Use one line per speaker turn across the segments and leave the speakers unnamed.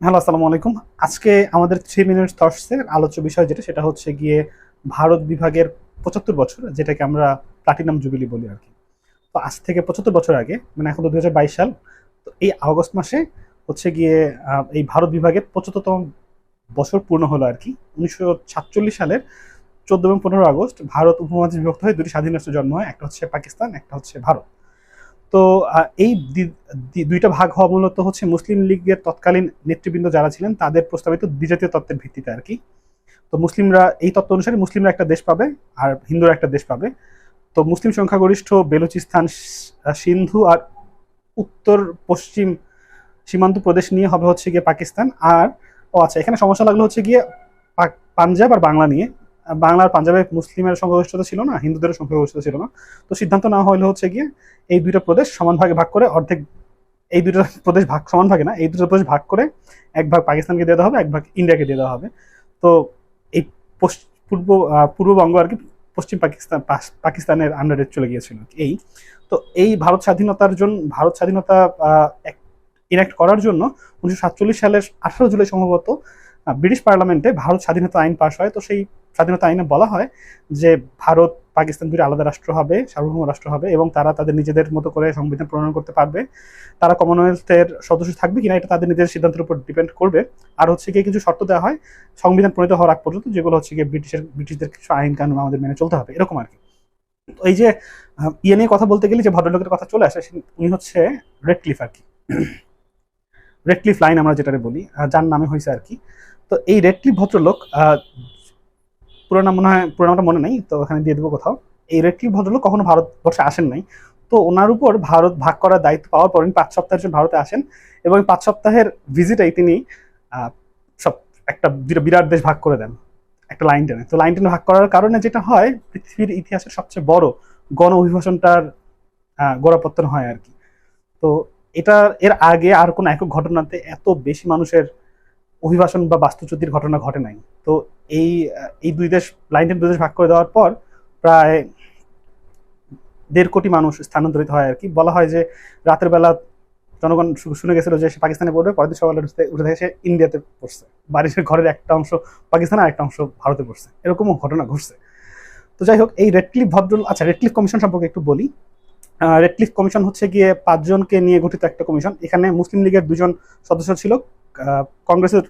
Hello, আসসালামু আলাইকুম। আজকে আমাদের থ্রি মিনিটস থটসের আলোচ্য বিষয় যেটা, সেটা হচ্ছে গিয়ে ভারত বিভাগের পঁচাত্তর বছর, যেটাকে আমরা প্লাটিনাম জুবিলি বলি আর কি। তো আজ থেকে পঁচাত্তর বছর আগে মানে এখন তো দু হাজার বাইশ সাল, তো এই আগস্ট মাসে হচ্ছে গিয়ে এই ভারত বিভাগের পঁচাত্তরতম বছর পূর্ণ হলো আর কি। উনিশশো সাতচল্লিশ সালের চোদ্দ এবং পনেরো আগস্ট ভারত উপমহাদেশে বিভক্ত হয়ে দুটি স্বাধীন রাষ্ট্র জন্ম হয়, একটা হচ্ছে পাকিস্তান, একটা হচ্ছে ভারত। তো এই দুইটা ভাগ হওয়া মূলত হচ্ছে মুসলিম লীগের তৎকালীন নেতৃবৃন্দ যারা ছিলেন, তাদের প্রস্তাবিত দ্বিজাতীয় তত্ত্বের ভিত্তিতে আর কি। তো মুসলিমরা, এই তত্ত্ব অনুসারে মুসলিমরা একটা দেশ পাবে আর হিন্দুরা একটা দেশ পাবে। তো মুসলিম সংখ্যাগরিষ্ঠ বেলুচিস্তান সিন্ধু আর উত্তর পশ্চিম সীমান্ত প্রদেশ নিয়ে হবে হচ্ছে গিয়ে পাকিস্তান। আর, ও আচ্ছা এখানে সমস্যা লাগল হচ্ছে গিয়ে পাঞ্জাব আর বাংলা নিয়ে। আহ, বাংলা আর পাঞ্জাবে মুসলিমের সংখ্যাগরিষ্ঠতা ছিল না হিন্দুদের সংখ্যাগরিষ্ঠতা ছিল না। তো সিদ্ধান্ত নেওয়া হলো হচ্ছে গিয়ে এই দুইটা প্রদেশ সমান ভাগে ভাগ করে অর্ধেক এই দুটো প্রদেশ ভাগ সমান ভাগে না এই দুটো প্রদেশ ভাগ করে এক ভাগ পাকিস্তানকে দিয়ে দেওয়া হবে এক ভাগ ইন্ডিয়াকে দিয়ে দেওয়া হবে। তো এই পূর্ব পূর্ববঙ্গ আর কি পশ্চিম পাকিস্তান পাকিস্তানের আন্ডারে চলে গিয়েছিল এই। তো এই ভারত স্বাধীনতার জন্য ভারত স্বাধীনতা ইনাক্ট করার জন্য উনিশশো সাতচল্লিশ সালের আঠারো জুলাই সম্ভবত ব্রিটিশ পার্লামেন্টে ভারত স্বাধীনতা আইন পাশ হয়। তো সেই স্বাধীনতা আইনে বলা হয় যে ভারত, পাকিস্তান দুটি আলাদা রাষ্ট্র হবে, সার্বভৌম রাষ্ট্র হবে এবং তারা তাদের নিজেদের মতো করে সংবিধান প্রণয়ন করতে পারবে। তারা কমনওয়েলথের সদস্য থাকবে কিনা এটা তাদের নিজের সিদ্ধান্তের উপর ডিপেন্ড করবে। আর হচ্ছে গিয়ে কিছু শর্ত দেওয়া হয়, সংবিধান প্রণীত হওয়ার আগ পর্যন্ত যেগুলো হচ্ছে গিয়ে ব্রিটিশের, ব্রিটিশদের কিছু আইন কানুন আমাদের মেনে চলতে হবে, এরকম আর কি তো এই যে ইয়ে নিয়ে কথা বলতে গেলে যে ভদ্রলোকের কথা চলে আসে উনি হচ্ছে রেড ক্লিফ আর কি রেড ক্লিফ লাইন আমরা যেটারে বলি যার নামে হয়েছে আর কি তো এই রেড ক্লিফ ভদ্রলোক পুরো নাম মনে হয় পুরো নামটা মনে নেই তো ওখানে দিয়ে দেবো কোথাও। এই ক্লিফ ভদ্রলোক কখনো ভারতবর্ষে আসেন নাই। তো ওনার উপর ভারত ভাগ করার দায়িত্ব পাওয়ার পর উনি পাঁচ সপ্তাহের জন্য ভারতে আসেন এবং পাঁচ সপ্তাহের ভিজিটেই তিনি সব একটা বিরা- বিরাট দেশ ভাগ করে দেন একটা লাইন টেনে। তো লাইন টেনে ভাগ করার কারণে যেটা হয় পৃথিবীর ইতিহাসের সবচেয়ে বড় গণ আহ, গোড়াপত্তন হয় আর কি। তো এটা এর আগে আর কোনো একক ঘটনাতে এত বেশি মানুষের অভিবাসন বা বাস্তুচ্যুতির ঘটনা ঘটে নাই। তো এই এই দুই দেশ, লাইন দুই দেশ ভাগ করে দেওয়ার পর প্রায় দেড় কোটি মানুষ স্থানান্তরিত হয় আর কি। বলা হয় যে রাতের বেলা জনগণ শুনে গেছিল যে সে পাকিস্তানে পড়বে, পরের দিন সকালে উঠে দেখে সে ইন্ডিয়াতে পড়ছে। বাড়ির ঘরের একটা অংশ পাকিস্তান আর একটা অংশ ভারতে পড়ছে। এরকমও ঘটনা ঘটছে। তো যাই হোক, এই রেডক্লিফ ভদ্র আচ্ছা রেডক্লিফ কমিশন সম্পর্কে একটু বলি। রেডক্লিফ কমিশন হচ্ছে গিয়ে পাঁচজনকে নিয়ে গঠিত একটা কমিশন এখানে মুসলিম লীগের দুজন সদস্য ছিল। কংগ্রেসের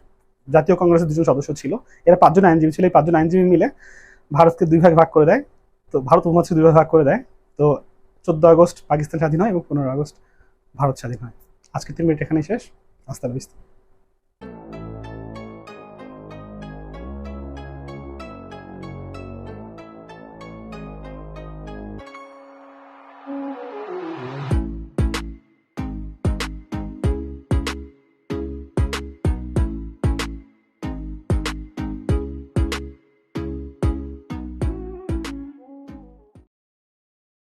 জাতীয় কংগ্রেসের দুজন সদস্য ছিল। এরা পাঁচজন আইনজীবী ছিল। এই পাঁচজন আইনজীবী মিলে ভারতকে দুই ভাগে ভাগ করে দেয়। তো ভারত উপমহাদেশকে দুই ভাগ ভাগ করে দেয়। তো চোদ্দ আগস্ট পাকিস্তান স্বাধীন হয় এবং পনেরো আগস্ট ভারত স্বাধীন হয়। আজকে তিন মিনিট এখানেই শেষ। আস্তে বিস্তার।